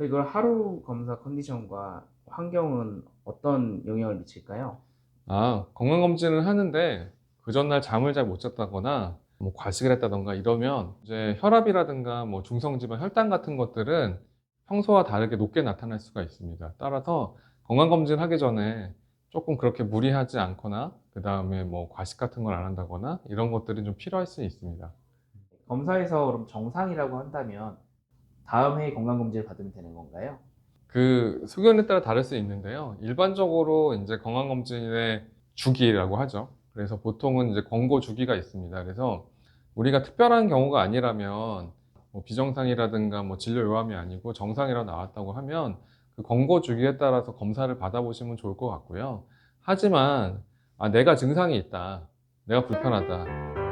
이걸 하루 검사 컨디션과 환경은 어떤 영향을 미칠까요? 아, 건강검진을 하는데 그 전날 잠을 잘 못 잤다거나 뭐 과식을 했다던가 이러면 이제 혈압이라든가 뭐 중성지방 혈당 같은 것들은 평소와 다르게 높게 나타날 수가 있습니다. 따라서 건강검진 하기 전에 조금 그렇게 무리하지 않거나 그 다음에 뭐 과식 같은 걸 안 한다거나 이런 것들이 좀 필요할 수 있습니다. 검사에서 그럼 정상이라고 한다면 다음 해에 건강검진을 받으면 되는 건가요? 그 소견에 따라 다를 수 있는데요. 일반적으로 이제 건강검진의 주기라고 하죠. 그래서 보통은 이제 권고 주기가 있습니다. 그래서 우리가 특별한 경우가 아니라면 뭐 비정상이라든가 뭐 진료 요함이 아니고 정상이라 나왔다고 하면 그 권고 주기에 따라서 검사를 받아보시면 좋을 것 같고요. 하지만 아, 내가 증상이 있다. 내가 불편하다.